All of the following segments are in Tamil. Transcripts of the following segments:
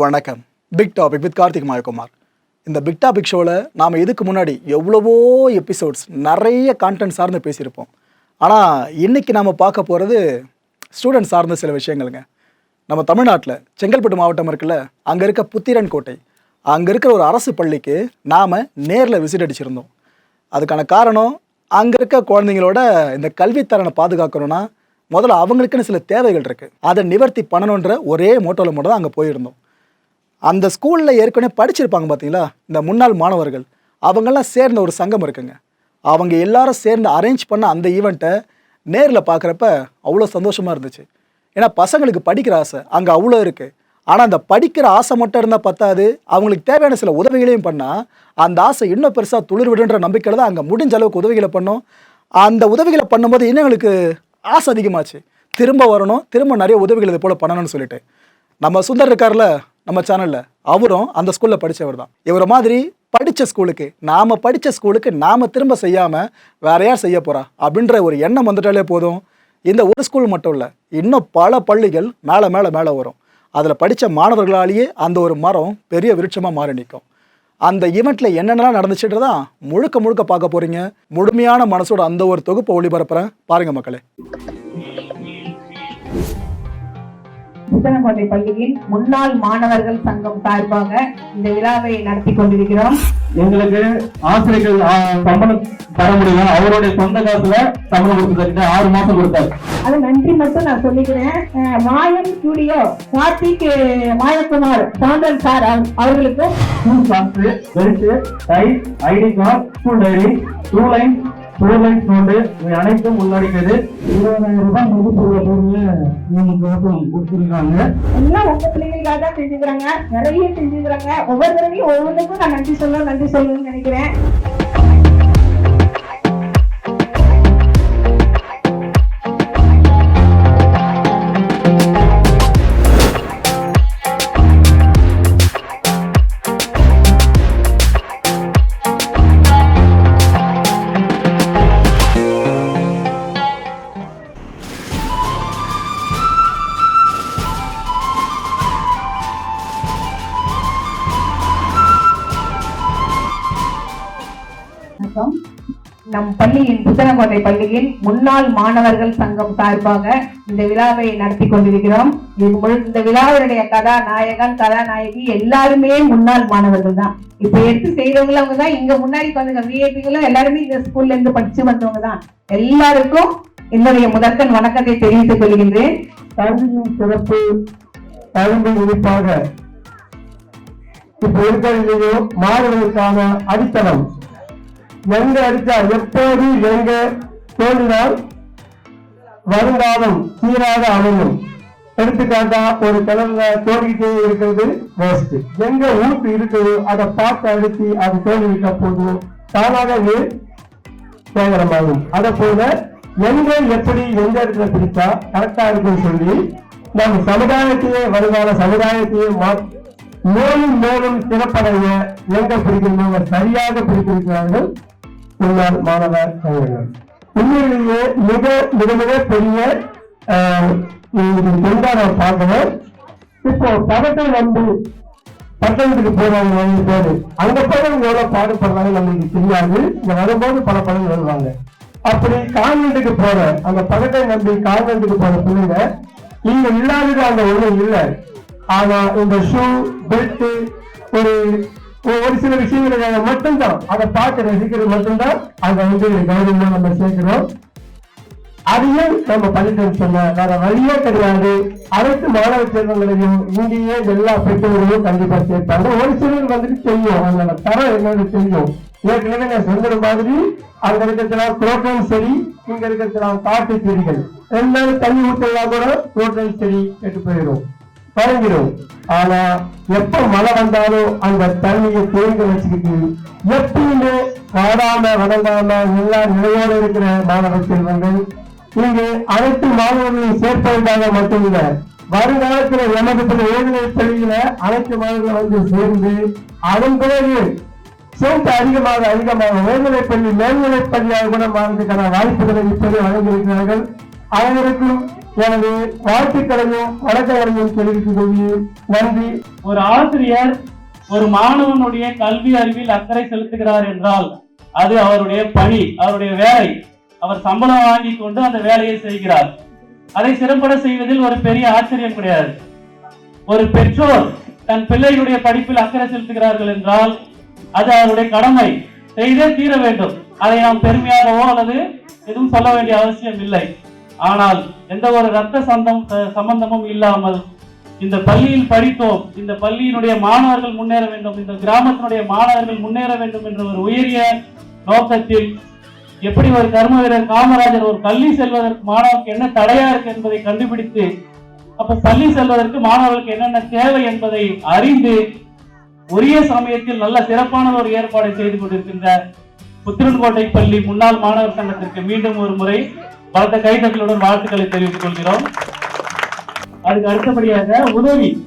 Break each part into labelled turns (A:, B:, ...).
A: வணக்கம். Big topic with Karthik Mayakumar. இந்த பிக் டாபிக் ஷோவில் நாம் இதுக்கு முன்னாடி எவ்வளவோ எபிசோட்ஸ் நிறைய கான்டென்ட் சார்ந்து பேசியிருப்போம். ஆனால் இன்றைக்கி நாம் பார்க்க போகிறது ஸ்டூடெண்ட் சார்ந்த சில விஷயங்களுங்க. நம்ம தமிழ்நாட்டில் செங்கல்பட்டு மாவட்டம் இருக்குல்ல அங்கே இருக்க புத்திரன் கோட்டை. அங்கே இருக்கிற ஒரு அரசு பள்ளிக்கு நாம் நேரில் விசிட் அடிச்சிருந்தோம். அதுக்கான காரணம் அங்கே இருக்க குழந்தைங்களோட இந்த கல்வித்தரனை பாதுகாக்கணும்னா முதல்ல அவங்களுக்குன்னு சில தேவைகள் இருக்குது அதை நிவர்த்தி பண்ணணுன்ற ஒரே மோட்டோவில் மட்டும் தான் அங்கே போயிருந்தோம். அந்த ஸ்கூலில் ஏற்கனவே படிச்சிருப்பாங்க பார்த்தீங்களா இந்த முன்னாள் மாணவர்கள். அவங்கெல்லாம் சேர்ந்த ஒரு சங்கம் இருக்குங்க. அவங்க எல்லாரும் சேர்ந்து அரேஞ்ச் பண்ண அந்த ஈவெண்ட்டை நேரில் பார்க்குறப்ப அவ்வளோ சந்தோஷமாக இருந்துச்சு. ஏன்னா பசங்களுக்கு படிக்கிற ஆசை அங்கே அவ்வளோ இருக்குது ஆனால் அந்த படிக்கிற ஆசை மட்டும் இருந்தால் பத்தாது. அவங்களுக்கு தேவையான சில உதவிகளையும் பண்ணால் அந்த ஆசை இன்னும் பெருசாக துளிர் விடுன்ற நம்பிக்கையில் தான் அங்கே முடிஞ்ச அளவுக்கு உதவிகளை பண்ணோம். அந்த உதவிகளை பண்ணும்போது இன்னும் எங்களுக்கு ஆசை அதிகமாச்சு. திரும்ப வரணும். திரும்ப நிறைய உதவிகள் இது போல் பண்ணணும்னு சொல்லிட்டு. நம்ம சுந்தர் இருக்கார்ல நம்ம சேனலில் அவரும் அந்த ஸ்கூலில் படித்தவர் தான். இவரை மாதிரி படித்த ஸ்கூலுக்கு நாம் படித்த ஸ்கூலுக்கு நாம் திரும்ப செய்யாமல் வேற யார் செய்ய போகிறா அப்படின்ற ஒரு எண்ணம் வந்துட்டாலே போதும். இந்த ஒரு ஸ்கூல் மட்டும் இல்லை இன்னும் பல பள்ளிகள் மேலே மேலே மேலே வரும். அதில் படித்த மாணவர்களாலேயே அந்த ஒரு மரம் பெரிய விருட்சமாக மாறி நிற்கும் அந்த ஈவெண்ட்டில் என்னென்னலாம் நடந்துச்சுன்றதான் முழுக்க முழுக்க பார்க்க போகிறீங்க முழுமையான மனசோட அந்த ஒரு தொகுப்பை ஒளிபரப்புறேன். பாருங்கள் மக்களே.
B: புத்தனக்கோட்டை பள்ளியில் முன்னாள் மாணவர்கள் சங்கம் சார்பாக இந்த விழாவை நடத்தி கொண்டிருக்கிறோம்.
C: எங்களுக்கு ஆசிரியர்கள் சம்பளம் தர முடியல. அவருடைய சொந்த காசுல சம்பளம் கொடுத்துருக்காரு ஆறு மாசம் கொடுத்தாரு.
B: அது நன்றி மட்டும் நான் சொல்லிக்கிறேன். மாயன் ஸ்டுடியோ கார்த்திக் மாயக்குமார் சவுந்தர் சார் அவ- அவர்களுக்கு
C: school socks belt tie ID card school diary two line four note இவை அனைத்தும் உள்ளடக்கியது. இருபதாயிரம் ரூபாய் மதிப்புள்ள பொருள் உங்களுக்கு வந்து கொடுத்துருக்காங்க.
B: எல்லாம் உங்க தான் செஞ்சுக்கிறாங்க. நிறைய செஞ்சுக்கிறாங்க. ஒவ்வொரு தடவையும் ஒவ்வொன்றுக்கும் நான் நன்றி சொல்ல நன்றி சொல்லணும்னு நினைக்கிறேன். புத்தனக்கோட்டை பள்ளியில் முன்னாள் மாணவர்கள் சங்கம் சார்பாக இந்த விழாவை நடத்தி கொண்டிருக்கிறோம். இந்த விழாவினுடைய கதாநாயகன் கதாநாயகி எல்லாருமே முன்னாள் மாணவர்கள் தான். இப்ப எடுத்து செய்யறவங்க அவங்க தான். இங்க முன்னாடி வந்து விஐபிகளும் எல்லாருமே இந்த ஸ்கூல்ல இருந்து படிச்சு வந்தவங்க தான். எல்லாருக்கும் என்னுடைய முதற்கன் வணக்கத்தை தெரிவித்துக் கொள்கின்றேன்.
C: கல்வியின் சிறப்பு கல்வி இனிப்பாக இப்ப இருக்கிற மாணவர்களுக்கான அடித்தளம். எங்க அடித்தா எப்போது எங்க தோன்றினால்? வருங்காலம் சீராக அமையும். எடுத்துக்காட்டா ஒரு கிணறுல தோண்டிக்கிட்டே இருக்கிறது வேஸ்ட் எங்க ஊட்டு இருக்குது அதை பார்த்து அழுத்தி அது தோண்டிவிட்ட போது தானாகவே சேகரமாகும். அதை போல எங்க எப்படி எந்த இடத்துல பிடிச்சா கரெக்டா இருக்குன்னு சொல்லி நம்ம சமுதாயத்தையே வருங்கால சமுதாயத்தையே மா- மேலும் மேலும் சிறப்படைய எங்க பிடிக்கின்றவங்க சரியாக பிடித்திருக்கிறார்கள் முன்னாள் மாணவ சங்கங்கள் உண்மையிலேயே மிக மிக மிக பெரிய ஆஹ், இது கொண்டாட பார்க்கணும் இப்போ பதத்தை நம்பி பட்டணத்துக்கு போறாங்க நிறைய பேர். அங்க படம் எவ்வளவு பாடுபடுறாங்க நம்மளுக்கு தெரியாது. இங்க வரும்போது பல படம் வருவாங்க. அப்படி கான்வென்ட்டுக்கு போற அந்த பதத்தை நம்பி கான்வென்ட்டுக்கு போற பிள்ளைங்க இங்க இல்லாதது அந்த ஒண்ணு இல்லை. ஆனா இந்த ஷூ பெல்ட் ஒரு ஒரு சில விஷயங்கள் மட்டும்தான் அதை பார்த்து ரசிக்கிறது மட்டும்தான் அங்க வந்து கௌரவமா நம்ம சேர்க்கிறோம். அதையும் நம்ம பண்ணிட்டோம்னு சொன்ன வேற வழியே கிடையாது. அனைத்து மாணவ செல்வங்களையும் இங்கேயே எல்லா பெற்றோர்களையும் கண்டிப்பா சேர்ப்பாங்க. ஒரு சிலர் வந்துட்டு தெரியும் அதோட தரம் என்னன்னு தெரியும். ஏற்கனவே நான் சொன்னது மாதிரி அங்க இருக்கிறதுலாம் குரோட்டம் செடி இங்க இருக்கிறதுலாம் காட்டு செடிகள். எல்லாரும் தண்ணி ஊற்றலாம் கூட குரோட்டம் செடி கெட்டு போயிடும். குறைஞ்சிடும் ஆனா எப்ப மழை வந்தாலும் அந்த தண்ணியை தேங்க வச்சுக்கிட்டு எப்பயுமே வாடாம வணங்காம எல்லா நிலையோடு இருக்கிற மாணவ செல்வங்கள் இங்கு அனைத்து மாணவர்களையும் சேர்ப்பதற்காக மட்டுமில்ல வருங்காலத்துல எமது ஏழ்நிலை பள்ளியில அனைத்து மாணவர்கள் வந்து சேர்ந்து அதன் பிறகு சேர்த்து அதிகமாக அதிகமாக உயர்நிலைப் பள்ளி மேல்நிலைப் பள்ளியாக கூட மாறுவதற்கான வாய்ப்புகளை இப்போது வழங்கியிருக்கிறார்கள். அனைவருக்கும் எனது வாழ்த்துக்களையும் வழக்கங்களையும் தெரிவித்துக் கொள்கிறேன். நன்றி.
D: ஒரு ஆசிரியர் ஒரு மாணவனுடைய கல்வி அறிவில் அக்கறை செலுத்துகிறார் என்றால் அது அவருடைய பணி அவருடைய வேலை. அவர் சம்பளம் வாங்கி கொண்டு அந்த வேலையை செய்கிறார். அதை சிறப்பட செய்வதில் ஒரு பெரிய ஆச்சரியம் கிடையாது. ஒரு பெற்றோர் தன் பிள்ளைகளுடைய படிப்பில் அக்கறை செலுத்துகிறார்கள் என்றால் அது அவருடைய கடமை. செய்தே தீர வேண்டும். அதை நாம் பெருமையாகவோ அல்லது எதுவும் சொல்ல வேண்டிய அவசியம் இல்லை. ஆனால் எந்த ஒரு ரத்த சந்தம் சம்பந்தமும் இல்லாமல் இந்த பள்ளியில் படித்தோம். இந்த பள்ளியினுடைய மாணவர்கள் முன்னேற வேண்டும். இந்த கிராமத்தினுடைய மாணவர்கள் முன்னேற வேண்டும் என்ற ஒரு உயரிய நோக்கத்தில் எப்படி ஒரு கர்ம வீரர் காமராஜர் ஒரு பள்ளி செல்வதற்கு மாணவருக்கு என்ன தடையா இருக்கு என்பதை கண்டுபிடித்து அப்ப பள்ளி செல்வதற்கு மாணவர்களுக்கு என்னென்ன தேவை என்பதை அறிந்து உரிய சமயத்தில் நல்ல சிறப்பான ஒரு ஏற்பாடை செய்து கொண்டிருக்கின்ற புத்திரன்கோட்டை பள்ளி முன்னாள் மாணவர் சங்கத்திற்கு மீண்டும் ஒரு முறை பலத்த கைதட்டலுடன் வாழ்த்துக்களை தெரிவித்துக் கொள்கிறோம். அதுக்கு அடுத்தபடியாக உதவி.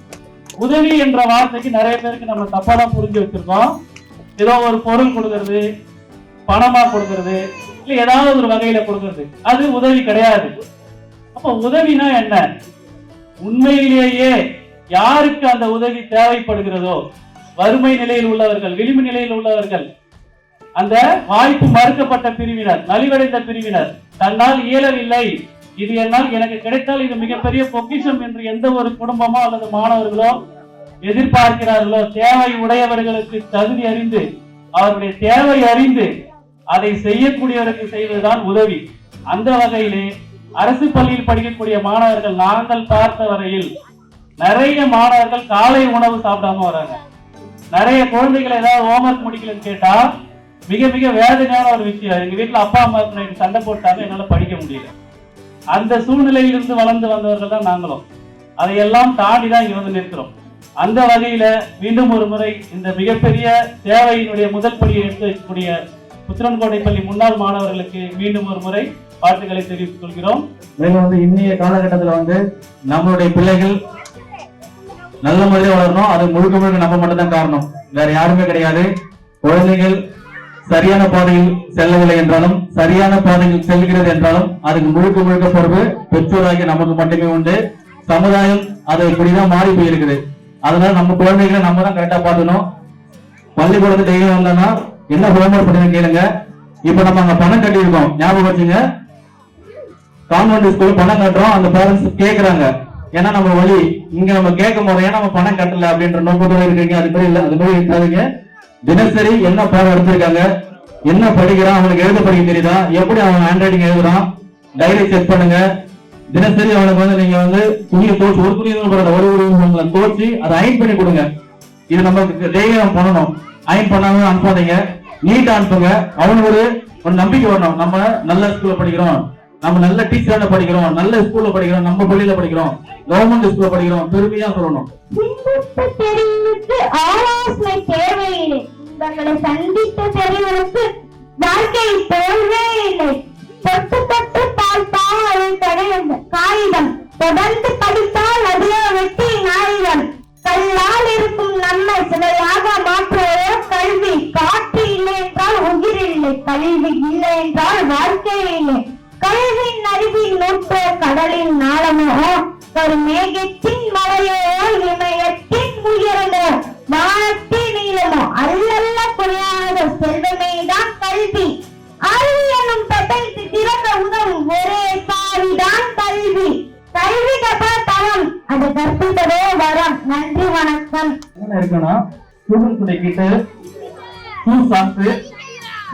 D: உதவி என்ற வார்த்தைக்கு நிறைய பேருக்கு நம்ம தப்பா தான் புரிஞ்சு வச்சிருக்கோம். ஏதோ ஒரு பொருள் கொடுக்கறது பணமா கொடுக்கறது இல்ல ஏதாவது ஒரு வகையில கொடுக்கறது. அது உதவி கிடையாது. அப்ப உதவினா என்ன? உண்மையிலேயே யாருக்கு அந்த உதவி தேவைப்படுகிறதோ வறுமை நிலையில் உள்ளவர்கள் விளிம்பு நிலையில் உள்ளவர்கள் அந்த வாய்ப்பு மறுக்கப்பட்ட பிரிவினர் நலிவடைந்த பிரிவினர் தன்னால் இயலவில்லை இது என்னால் எனக்கு கிடைத்தால் இது மிகப்பெரிய பொக்கிஷம் என்று எந்த ஒரு குடும்பமோ அல்லது மாணவர்களோ எதிர்பார்க்கிறார்களோ தேவை உடையவர்களுக்கு தகுதி அறிந்து அவருடைய தேவை அறிந்து அதை செய்யக்கூடியவருக்கு செய்வதுதான் உதவி. அந்த வகையிலே அரசு பள்ளியில் படிக்கக்கூடிய மாணவர்கள் நாங்கள் பார்த்த வரையில் நிறைய மாணவர்கள் காலை உணவு சாப்பிடாம வராங்க. நிறைய குழந்தைகள் ஏதாவது ஹோம்ஒர்க் முடிக்கலன்னு கேட்டா மிக மிக வேதனையான ஒரு விஷயம். எங்க வீட்டுல அப்பா அம்மா சண்டை போட்டாங்க என்னால படிக்க முடியல. அந்த சூழ்நிலையிலிருந்து வளர்ந்து வந்தவர்கள் தான் நாங்களும். அதையெல்லாம் தாண்டி தான் இங்க வந்து நிற்கிறோம். அந்த வகையில மீண்டும் ஒரு முறை இந்த மிகப்பெரிய சேவையினுடைய முதல் படியை எடுத்து வைக்கக்கூடிய புத்திரன்கோட்டை பள்ளி முன்னாள் மாணவர்களுக்கு மீண்டும் ஒரு முறை வாழ்த்துக்களை தெரிவித்துக் கொள்கிறோம்.
E: மேலும் வந்து இன்னைய காலகட்டத்துல வந்து நம்மளுடைய பிள்ளைகள் நல்ல முறையில் வளரணும். அது முழுக்க முழுக்க நம்ம மட்டும் தான் காரணம். வேற யாருமே கிடையாது. குழந்தைகள் சரியான பாதையில் செல்லவில்லை என்றாலும் சரியான பாதையில் செல்கிறது என்றாலும் அதுக்கு முழுக்க முழுக்க பொறுப்பு பெற்றோராகிய நமக்கு மட்டுமே உண்டு. சமுதாயம் அது இப்படிதான் மாறி போயிருக்குது. அதனால நம்ம குழந்தைகளை நம்ம தான் கரெக்டா பார்க்கணும் பள்ளிக்கூடத்து டெய்லி வந்தோம்னா என்ன ஹோம்ஒர்க் பண்ணுங்க கேளுங்க. இப்ப நம்ம அங்க பணம் கட்டியிருக்கோம். ஞாபகம் வச்சுங்க. கான்வென்ட் ஸ்கூல் பணம் கட்டுறோம். அந்த பேரண்ட்ஸ் கேக்குறாங்க. ஏன்னா நம்ம வழி. இங்க நம்ம கேட்கும் போது ஏன்னா நம்ம பணம் கட்டல அப்படின்ற நோக்கத்தோட இருக்கீங்க? அது மாதிரி இல்ல. அது மாதிரி இருக்காதீங்க. தினசரி என்ன பாடம் எடுத்திருக்காங்க? என்ன படிக்கிறான்? அவனுக்கு எழுத படிக்க தெரியுதா? எப்படி அவன் ஹேண்ட் ரைட்டிங் எழுதுறான்? டைரி செக் பண்ணுங்க. தினசரி அவனுக்கு வந்து நீங்க வந்து துணியை தோச்சு ஒரு துணி ஒரு ஒரு தோச்சு அதை அயன் பண்ணி கொடுங்க. இது நமக்கு டெய்லி அவன் பண்ணணும். அயன் பண்ணாம அனுப்பாதீங்க நீட்டா அனுப்புங்க. அவனுக்கு ஒரு ஒரு நம்பிக்கை வரணும். நம்ம நல்ல ஸ்கூல்ல படிக்கிறோம். நம்ம நல்ல டீச்சர்ல படிக்கிறோம். நல்ல ஸ்கூல்ல படிக்கிறோம். நம்ம பள்ளியில படிக்கிறோம். கவர்மெண்ட் ஸ்கூல்ல படிக்கிறோம். பெருமையா சொல்லணும்.
F: அவர்களை சந்தித்த தெரிவனுக்கு வாழ்க்கை போல் அது வரம். நன்றி வணக்கம்.
E: என்ன இருக்குன்னா ஸ்டூடெண்ட்ஸ் உடைய கிட்ட shoe socks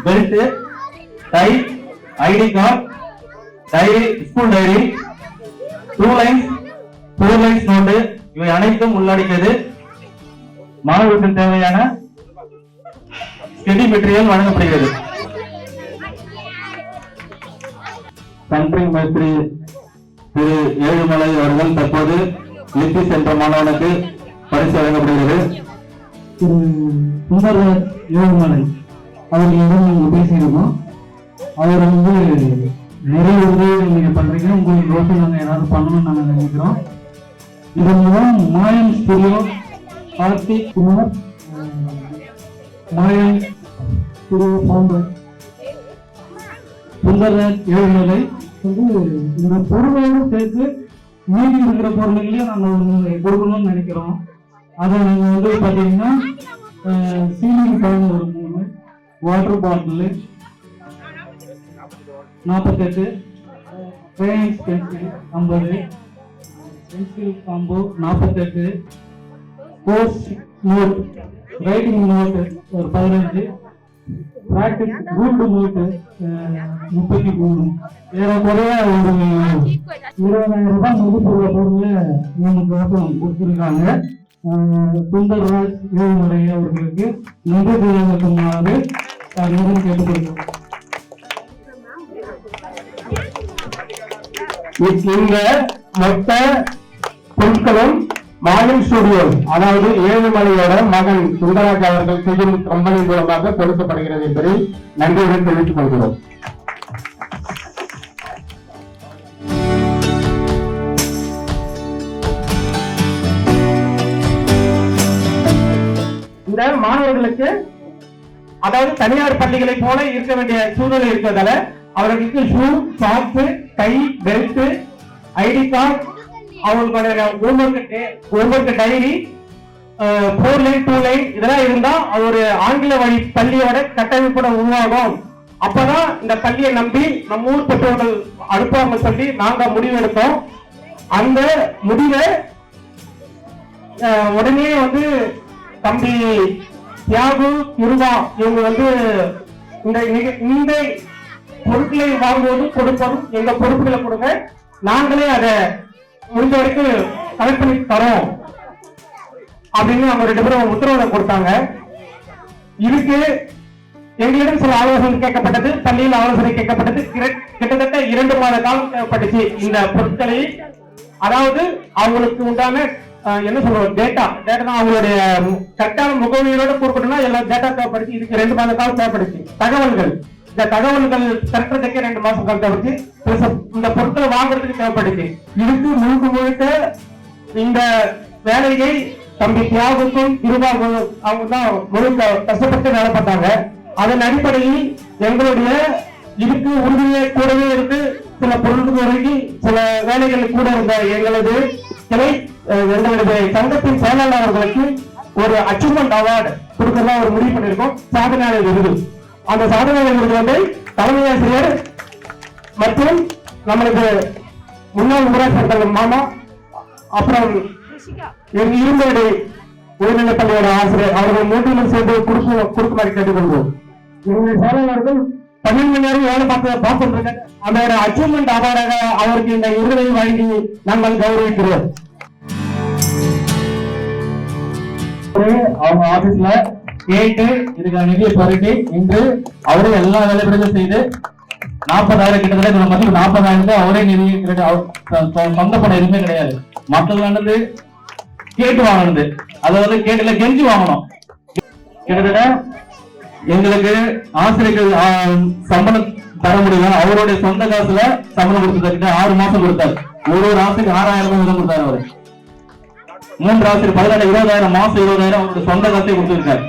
E: belt tie ID card diary school diary two lines four lines note இவை அனைத்தும் உள்ளடக்கியது. மாணவர்களுக்கு தேவையான ஸ்டடி மெட்டீரியல் வழங்கப்படுகிறது. தந்தை மேஸ்திரி திரு ஏழுமலை அவர்கள் தற்போது லித்திஸ் என்ற மாணவனுக்கு பரிசு வழங்கப்படுகிறது.
C: திரு சுந்தரர் ஏழுமலை அவர்களிடம் நீங்க பேசியிருந்தோம் அவர் வந்து நிறைய உதவிகள் நீங்கள் பண்றீங்க. உங்களுக்கு ரோட்டில் நாங்கள் ஏதாவது பண்ணணும்னு நாங்கள் நினைக்கிறோம். இதன் மூலம் Mayan studio Karthik Kumar Mayan studio founder Sundarar Ezhumalai
G: வந்து இந்த பொறுமையோடு சேர்த்து மீதி இருக்கிற பொருள்களையும் நாங்கள் கொடுக்கணும்னு நினைக்கிறோம். அதை நாங்கள் வந்து பார்த்தீங்கன்னா சீலிங் ஃபேன் ஒரு மூணு வாட்டர் பாட்டிலு நாற்பத்தெட்டு ட்ரைனிங் பென்சில் ஐம்பது பென்சில் காம்போ நாற்பத்தெட்டு கோர்ஸ் நோட் ரைட்டிங் நோட் ஒரு பதினஞ்சு ப்ராக்டிஸ் ரூல்டு நோட்டு முப்பத்தி மூணு. ஏறக்குறைய ஒரு இருபதாயிரம் ரூபாய் மதிப்புள்ள பொருளை மூணு மாதம் கொடுத்துருக்காங்க சுந்தர்ராஜ் ஏழுமலை அவர்களுக்கு நன்றி தெரிவிக்குமாறு மிகவும் கேட்டுக்கொள்கிறோம்.
H: இந்த மொத்த பொருட்களும் மகன் ஸ்டுடியோஸ் அதாவது ஏழுமலையோட மகன் சுந்தராஜ் அவர்கள் செய்யும் கம்பெனி மூலமாக கொடுக்கப்படுகிறது என்பதை நன்றியுடன் தெரிவித்துக் கொள்கிறோம். இந்த மாணவர்களுக்கு அதாவது தனியார் பள்ளிகளை போல இருக்க வேண்டிய சூழ்நிலை இருக்கிறதால அவர்களுக்கு ஷூ சாக்ஸ் கை பெல்ட் ஐடி கார்டு அவங்களுடைய homework homework diary four line two line இதெல்லாம் இருந்தா அது ஒரு ஆங்கில வழி பள்ளியோட கட்டமைப்போட உருவாகும். அப்பதான் இந்த பள்ளியை நம்பி நம்ம ஊர் பெற்றோர்கள் அனுப்பாம சொல்லி நாங்க முடிவெடுத்தோம் அந்த முடிவை உடனே வந்து தம்பி தியாகு முருகா இவங்க வந்து இந்த இந்த பொருட்களை வாங்குவதும் கொடுப்பதும் எங்க பொறுப்புகளை கொடுங்க. நாங்களே அதை முடிஞ்ச வரைக்கும் கலெக்ட் பண்ணி தரோம். அப்படின்னு அவங்க ரெண்டு பேரும் உத்தரவாதம் கொடுத்தாங்க. இதுக்கு எங்களிடம் சில ஆலோசனை கேட்கப்பட்டது பள்ளியில் ஆலோசனை கேட்கப்பட்டது. கிட்டத்தட்ட இரண்டு மாத காலம் தேவைப்பட்டுச்சு இந்த பொருட்களை. அதாவது அவங்களுக்கு உண்டான என்ன சொல்றோம் டேட்டா டேட்டா அவங்களுடைய கரெக்டான முகவரியோட கொடுக்கணும்னா எல்லா டேட்டா தேவைப்படுச்சு. இதுக்கு ரெண்டு மாத காலம் தேவைப்படுச்சு. தகவல்கள். இந்த தகவல்கள் திரட்டுறதுக்கு ரெண்டு மாசம் கட்டவருக்கு இந்த பொருட்களை வாங்குறதுக்கு தேவைப்படுது. இதுக்கு முழுக்க முழுக்க இந்த வேலையை தம்பி தியாகுக்கும் இருபாகும் அவங்க தான் முழுக்க கஷ்டப்பட்டு வேலை பார்த்தாங்க. அதன் அடிப்படையில் எங்களுடைய இதுக்கு உறுதியை கூடவே இருந்து சில பொருட்கள் வரைக்கும் சில வேலைகள் கூட இருந்த எங்களது கிளை எங்களுடைய சங்கத்தின் செயலாளர்களுக்கு ஒரு அச்சீவ்மெண்ட் அவார்டு கொடுக்கறதா ஒரு முடிவு பண்ணியிருக்கோம். சாதனையாளர் விருது. அந்த சாதனையாளர் விருது வந்து தலைமை ஆசிரியர் மற்றும் நம்மளுக்கு முன்னாள் ஊராட்சி தலைவர் மாமா அப்புறம் எங்க இருந்தடி உயர்நிலைப் பள்ளியோட ஆசிரியர் அவர்கள் மூன்றிலும் சேர்ந்து கொடுக்க கொடுக்குமாறு கேட்டுக்கொள்வோம். எங்களுடைய செயலாளர்கள் பன்னெண்டு மணி நேரம் வேலை பார்த்து பார்த்துட்டு அந்த ஒரு அச்சீவ்மெண்ட் அவார்டாக அவருக்கு இந்த விருதை வழங்கி நாங்கள் கௌரவிக்கிறோம்.
E: அவங்க ஆபீஸ்ல கேட்டு இதுக்கான நிதியை பரட்டி இன்று அவரே எல்லா வேலைப்படியும் செய்து நாற்பதாயிரம் கிட்டத்தட்ட நம்ம மதிப்பு அவரே நிதி கிட்ட அவர் சொந்த பணம் எதுவுமே கிடையாது. மக்கள் நடந்து கேட்டு வாங்கினது. அதாவது கேட்டுல கெஞ்சி வாங்கணும். கிட்டத்தட்ட எங்களுக்கு ஆசிரியர்கள் சம்பளம் தர முடியல அவருடைய சொந்த காசுல சம்பளம் கொடுத்தது ஆறு மாசம் கொடுத்தாரு. ஒரு ஒரு ஆசிரியர் ஆறாயிரம் ரூபாய் கொடுத்தாரு அவரு. மூன்று ஆசிரியர் பதினெட்டு இருபதாயிரம் மாசம் இருபதாயிரம் அவருடைய சொந்த காசை கொடுத்திருக்காரு.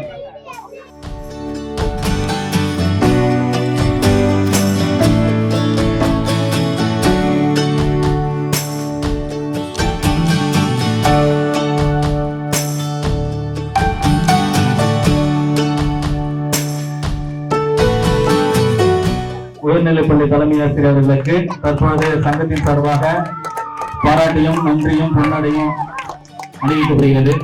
E: மேல்நிலைப்பள்ளி தலைமை ஆசிரியர்களுக்கு தற்போது சங்கத்தின் சார்பாக பாராட்டியும் நன்றியும் பொன்னடையும் அணிவிக்கப்படுகிறது.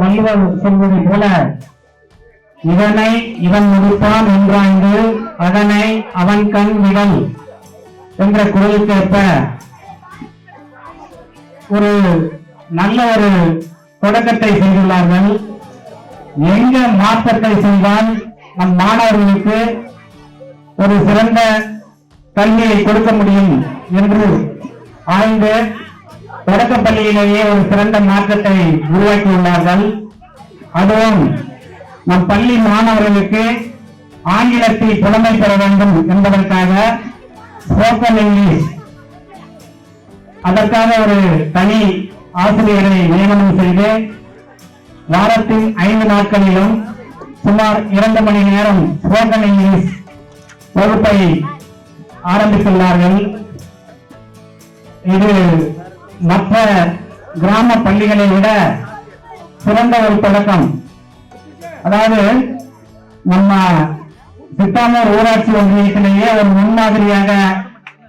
H: வள்ளுவர் போல இதனை இவன் முடிப்பான் என்றாய்ந்து அதனை அவன் கண் விடல் என்ற குரலுக்கேற்ப ஒரு நல்ல ஒரு தொடக்கத்தை செய்துள்ளார்கள். எங்க மாற்றத்தை செய்தால் நம் மாணவர்களுக்கு ஒரு சிறந்த கல்வியை கொடுக்க முடியும் என்று ஆய்ந்து தொடக்கப்பள்ளியிலேயே ஒரு சிறந்த மாற்றத்தை உருவாக்கியுள்ளார்கள். அதுவும் நம் பள்ளி மாணவர்களுக்கு ஆங்கிலத்தில் புலமை பெற வேண்டும் என்பதற்காக ஸ்போக்கன் இங்கிலீஷ்
C: அதற்காக ஒரு தனி ஆசிரியரை நியமனம் செய்து வாரத்தின் ஐந்து நாட்களிலும் சுமார் இரண்டு மணி நேரம் ஸ்போக்கன் இங்கிலீஷ் வகுப்பை ஆரம்பித்துள்ளார்கள். இது மற்ற கிராம பள்ளிகளை விட சிறந்த ஒரு தொடக்கம் அதாவது நம்ம சித்தாமூர் ஊராட்சி ஒன்றியத்திலேயே ஒரு முன்மாதிரியாக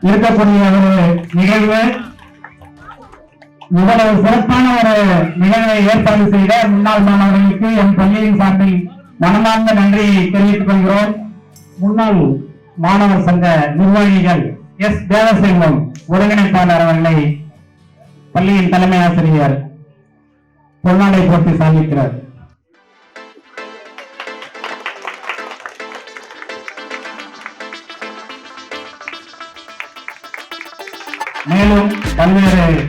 C: இருக்கக்கூடிய ஒரு நிகழ்வு. இவ்வளவு சிறப்பான ஒரு நிகழ்வை ஏற்பாடு செய்த முன்னாள் மாணவர்களுக்கு என் பள்ளியின் சார்பில் மனமார்ந்த நன்றியை தெரிவித்துக் கொள்கிறோம். முன்னாள் மாணவர் சங்க நிர்வாகிகள் எஸ். தேவசெல்வம் ஒருங்கிணைப்பாளர் அவர்களை பள்ளியின் தலைமை ஆசிரியர் பொன்னாடை போட்டு சாதிக்கிறார் பல்வேறு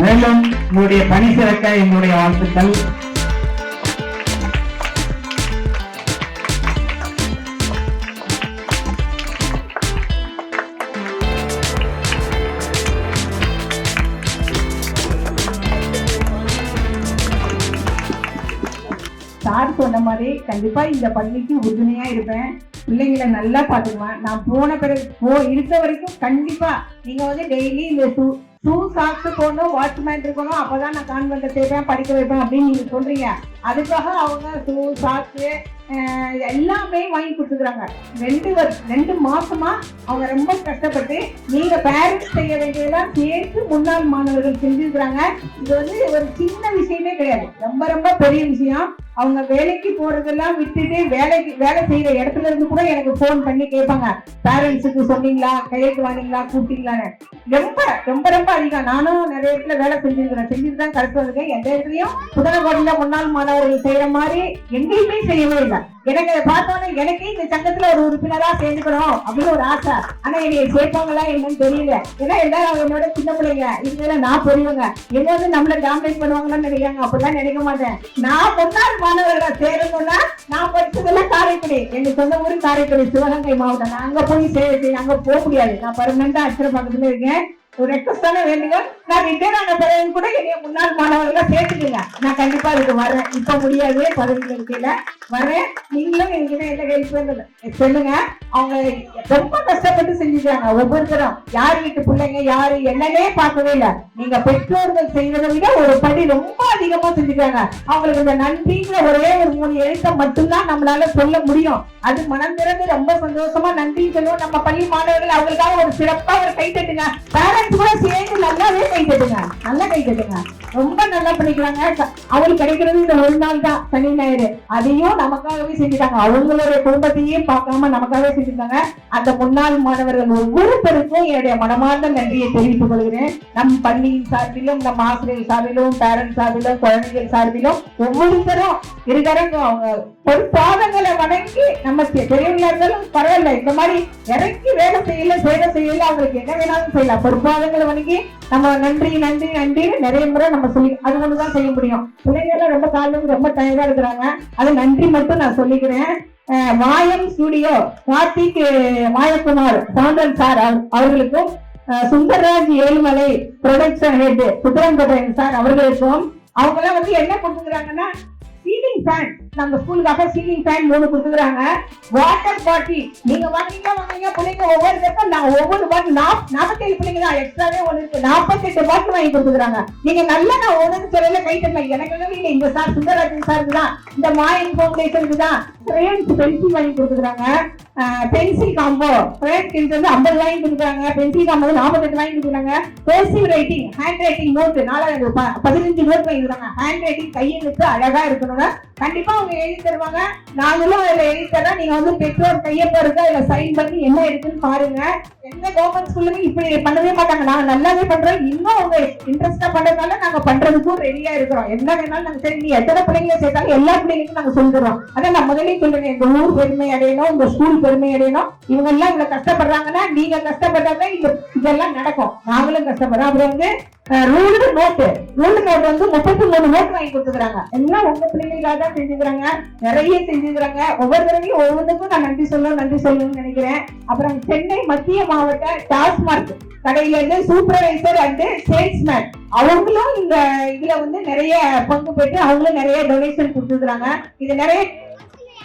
C: மேலும் உங்களுடைய பணி சிறக்க என்னுடைய வாழ்த்துக்கள்.
B: சார் சொன்ன மாதிரி கண்டிப்பா இந்த பள்ளிக்கு உறுதுணையா இருப்பேன். பிள்ளைங்களை நல்லா பாத்துக்குவேன் நான் போன பிறகு போ இருக்க வரைக்கும் கண்டிப்பா நீங்க வந்து டெய்லி இந்த ஷூ ஷூ சாக்ஸ் போடணும் வாட்ச்மேன் இருக்கணும் அப்பதான் நான் கான்வென்ட் சேர்ப்பேன் படிக்க வைப்பேன் அப்படின்னு நீங்க சொல்றீங்க. அதுக்காக அவங்க ஷூ சாத்து எல்லாமே வாங்கி கொடுத்துக்கிறாங்க. ரெண்டு வருஷம் ரெண்டு மாசமா அவங்க ரொம்ப கஷ்டப்பட்டு நீங்க பேரண்ட்ஸ் செய்ய வேண்டியதெல்லாம் சேர்த்து முன்னாள் மாணவர்கள் செஞ்சிருக்கிறாங்க. இது வந்து ஒரு சின்ன விஷயமே கிடையாது. ரொம்ப ரொம்ப பெரிய விஷயம். அவங்க வேலைக்கு போறதெல்லாம் விட்டுட்டு வேலைக்கு வேலை செய்யற இடத்துல இருந்து கூட எனக்கு ஃபோன் பண்ணி கேட்பாங்க. பேரண்ட்ஸுக்கு சொன்னீங்களா? கையெழுத்து வாங்கிங்களா கூப்பிட்டீங்களான்னு. ரொம்ப ரொம்ப ரொம்ப அதிகம். நானும் நிறைய இடத்துல வேலை செஞ்சிருக்கிறேன். செஞ்சுட்டு தான் கருத்து வந்திருக்கேன். எந்த இடத்துலயும் புதனகோடியில முன்னாள் மாணவர்கள் செய்யற மாதிரி எங்கேயுமே செய்யவே இல்லை. எனக்கு அதை பார்த்தோன்னே எனக்கே இந்த சங்கத்துல ஒரு உறுப்பினரா சேர்ந்துக்கணும் அப்படின்னு ஒரு ஆசை. ஆனா என்னை சேர்ப்பாங்களா என்னன்னு தெரியல. ஏன்னா எல்லாரும் என்னோட சின்ன பிள்ளைங்க. இதுல நான் பெரியவங்க எங்க வந்து நம்மள டாமினேட் பண்ணுவாங்கன்னு நினைக்கிறாங்க? அப்படிலாம் நினைக்க மாட்டேன். நான் முன்னாள் மாணவர்களை சேரணும்னா நான் படிச்சதெல்லாம் காரைக்குடி. எங்க சொந்த ஊர் காரைக்குடி சிவகங்கை மாவட்டம். நான் அங்க போய் சேவை அங்க போக முடியாது. நான் பர்மனண்டா அச்சர பக்கத்துல இருக்கேன். ஒரு ரெக்வஸ்டான வேண்டுங்க நான் ரிட்டையர் ஆன பிறகு கூட என்னைய முன்னாள் மாணவர்கள் சேர்த்துக்குங்க. நான் கண்டிப்பா அதுக்கு வரேன் இப்ப முடியாது பதவி இருக்கையில வரேன் நீங்களும் எனக்கு என்ன ஹெல்ப் சொல்லுங்க. அவங்க ரொம்ப கஷ்டப்பட்டு செஞ்சுட்டாங்க. ஒவ்வொருத்தரும் யார் வீட்டு பிள்ளைங்க யாரு என்னன்னே பார்க்கவே இல்லை. நீங்க பெற்றோர்கள் செய்யறதை விட ஒரு படி ரொம்ப அதிகமா செஞ்சுட்டாங்க. அவங்களுக்கு இந்த நன்றிங்கிற ஒரே ஒரு மூணு எழுத்தை மட்டும்தான் நம்மளால சொல்ல முடியும். அது மனம் திறந்து ரொம்ப சந்தோஷமா நன்றி சொல்லுவோம். நம்ம பள்ளி மாணவர்கள் அவங்களுக்காக ஒரு சிறப்பா ஒரு கை தட்டுங்க. பேரண்ட்ஸ் கூட சேர்ந்து நல்லாவே கை தட்டுங்க நல்லா கை தட்டுங்க ரொம்ப நல்லா பண்ணிக்கிறாங்க க- அவங்களுக்கு கிடைக்கிறது இந்த ஒரு நாள் தான் சனி ஞாயிறு. அதையும் நமக்காகவே செஞ்சுட்டாங்க. அவங்களுடைய குடும்பத்தையும் பார்க்காம நமக்காகவே செஞ்சுட்டாங்க. அந்த முன்னாள் மாணவர்கள் ஒவ்வொருத்தருக்கும் என்னுடைய மனமார்ந்த நன்றியை தெரிவித்துக் கொள்கிறேன். நம் பள்ளியின் சார்பிலும் நம் ஆசிரியர் சார்பிலும் பேரண்ட் சார்பிலும் குழந்தைகள் சார்பிலும் ஒவ்வொருத்தரும் இருக்காரங்க அவங்க ஒரு பாதங்களை வணங்கி நம்ம பெ- இருந்தாலும் பரவாயில்ல. இந்த மாதிரி இறக்கி வேலை செய்யல சேவை செய்யல அவங்களுக்கு என்ன வேணாலும் செய்யலாம். பொறுப்பு பொறுப்பாதங்களை வணங்கி நம்ம நன்றி நன்றி நன்றி நிறைய முறை நம்ம சொல்லி அது ஒண்ணுதான் செய்ய முடியும். பிள்ளைங்க எல்லாம் ரொம்ப காலம் ரொம்ப டயர்டா இருக்கிறாங்க. அது நன்றி மட்டும் நான் சொல்லிக்கிறேன். அஹ் மாயம் ஸ்டுடியோ கார்த்திக் அஹ், மாயக்குமார் சவுந்தன் சார் அவர்களுக்கும் Sundarraj Ezhumalai production head Putharangottai sir அவர்களுக்கும் அவங்க எல்லாம் வந்து என்ன கொடுத்துக்கிறாங்கன்னா சீலிங் ஃபேன் நம்ம ஸ்கூலுக்காக சீலிங் ஃபேன் மூணு கொடுத்துக்கிறாங்க. வாட்டர் பாட்டில் நீங்க வாங்கிங்க வாங்கிங்க பிள்ளைங்க ஒவ்வொரு பேருக்கும் நான் ஒவ்வொரு பாட்டில் நாற்பத்தேழு பிள்ளைங்க தான் எக்ஸ்ட்ராவே ஒன்று இருக்கு. நாற்பத்தெட்டு பாட்டில் வாங்கி கொடுத்துக்கிறாங்க. நீங்க நல்லா நான் ஒன்று சொல்லல கை தரல எனக்கு இல்லை. இந்த சார் சுந்தரராஜன் சாருக்கு தான். இந்த மாயன் ஃபவுண்டேஷனுக்கு தான் கிரேன்ஸ் பென்சில் வாங்கி கொடுத்துக்கிறாங்க. பென்சில் காம்போ கிரேன் கிண்ட் வந்து ஐம்பது வாங்கி கொடுக்குறாங்க. பென்சில் காம்போ வந்து நாற்பத்தெட்டு வாங்கி கொடுக்குறாங்க. பேசிவ் ரைட்டிங் ஹேண்ட் ரைட்டிங் நோட்டு நாலாயிரம் பதினஞ்சு நோட் வாங்கி கொடுக்குறாங்க. ஹேண்ட் ரைட்டிங் கையெழுத்து அழகா இருக்கணும்னா கண்டிப்பா அவங்க எழுதி தருவாங்க. நாங்களும் அதுல எழுதி தரோம் நீங்க வந்து பெற்றோர் கையெழுத்து இருக்கு அதுல சைன் பண்ணி என்ன இருக்குன்னு பாருங்க. எந்த கவர்மெண்ட் ஸ்கூலுமே இப்படி பண்ணவே மாட்டாங்க. நாங்க நல்லாவே பண்றோம். இன்னும் அவங்க இன்ட்ரெஸ்டா பண்றதுனால நாங்க பண்றதுக்கும் ரெடியா இருக்கிறோம். என்ன வேணாலும் நாங்க சரி நீ எத்தனை பிள்ளைங்களை சேர்த்தாலும் எல்லா பிள்ளைங்களுக்கும் நாங்க சொல்லிடுறோம் அதான் நான் முதலே மறுபடியும் சொல்றேன் ஊர் பெருமை அடையணும் உங்க ஸ்கூல் பெருமை அடையணும். இவங்க எல்லாம் இவ்வளவு கஷ்டப்படுறாங்கன்னா நீங்க கஷ்டப்பட்டாதான் இது இதெல்லாம் நடக்கும். நாங்களும் கஷ்டப்படுறோம். அப்புறம் வந்து ரூல்டு நோட்டு ரூல்டு நோட்டு வந்து முப்பத்தி மூணு நோட் வாங்கி கொடுத்துக்கிறாங்க. எல்லாம் உங்க பிள்ளைங்களுக்காக தான் செஞ்சுக்கிறாங்க. நிறைய செஞ்சுக்கிறாங்க. ஒவ்வொரு தடவையும் ஒவ்வொன்றுக்கும் நான் நன்றி சொல்லணும் நன்றி சொல்லணும்னு நினைக்கிறேன். அப்புறம் சென்னை மத்திய மாவட்ட டாஸ்மார்க் கடையில இருந்து சூப்பர்வைசர் அண்ட் சேல்ஸ்மேன் அவங்களும் இந்த இதுல வந்து நிறைய பங்கு பெற்று அவங்களும் நிறைய டொனேஷன் கொடுத்துக்கிறாங்க. இது நிறைய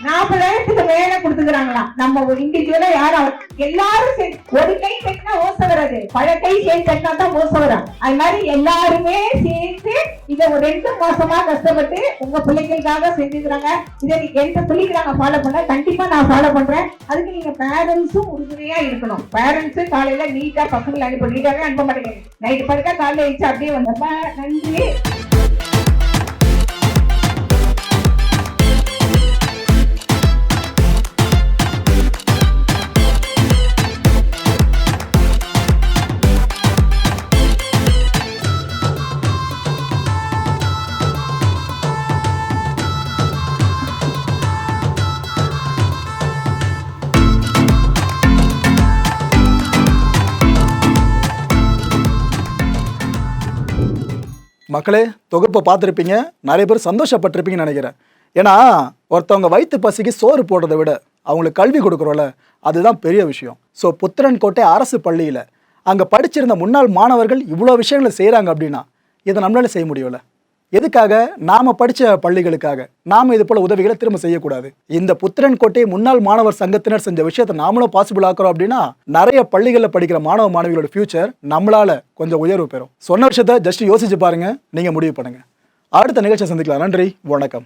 B: நாற்பதாயிரத்துக்கு மேல கொடுத்துக்கிறாங்களாம் நம்ம ஒரு இண்டிவிஜுவலா யாரும் எல்லாரும் ஒரு கை கட்டினா ஓச வராது. பல கை சேர்ந்து கட்டினா தான் ஓச வரும் அது மாதிரி எல்லாருமே சேர்ந்து இதை ஒரு ரெண்டு மாசமா கஷ்டப்பட்டு உங்க பிள்ளைகளுக்காக செஞ்சுக்கிறாங்க. இதை நீங்க எந்த சொல்லிக்கிறாங்க ஃபாலோ பண்ண கண்டிப்பா நான் ஃபாலோ பண்றேன். அதுக்கு நீங்க பேரண்ட்ஸும் உறுதுணையா இருக்கணும். பேரண்ட்ஸ் காலையில நீட்டா பசங்களை அனுப்ப நீட்டாவே அனுப்ப மாட்டேங்க. நைட்டு படுக்க காலையில வச்சு அப்படியே வந்தப்ப நன்றி.
A: மக்களே தொகுப்பை பார்த்துருப்பீங்க. நிறைய பேர் சந்தோஷப்பட்டிருப்பீங்கன்னு நினைக்கிறேன். ஏன்னா ஒருத்தவங்க வயிற்று பசிக்கு சோறு போடுறதை விட அவங்களுக்கு கல்வி கொடுக்குறோம்ல அதுதான் பெரிய விஷயம். ஸோ புத்திரன்கோட்டை அரசு பள்ளியில் அங்கே படிச்சிருந்த முன்னாள் மாணவர்கள் இவ்வளோ விஷயங்களை செய்கிறாங்க அப்படின்னா இதை நம்மளால செய்ய முடியலை எதுக்காக? நாம படிச்ச பள்ளிகளுக்காக. நாம இது போல உதவிகளை திரும்ப செய்யக்கூடாது. இந்த புத்திரன் கோட்டை முன்னாள் மாணவர் சங்கத்தினர் செஞ்ச விஷயத்தை நாமளும் பாசிபிள் ஆக்குறோம் அப்படின்னா நிறைய பள்ளிகளில் படிக்கிற மாணவ மாணவிகளோட ஃபியூச்சர் நம்மளால கொஞ்சம் உயர்வு பெறும். சொன்ன விஷயத்த ஜஸ்ட் யோசிச்சு பாருங்க. நீங்க முடிவு பண்ணுங்க. அடுத்த நிகழ்ச்சியை சந்திக்கலாம். நன்றி. வணக்கம்.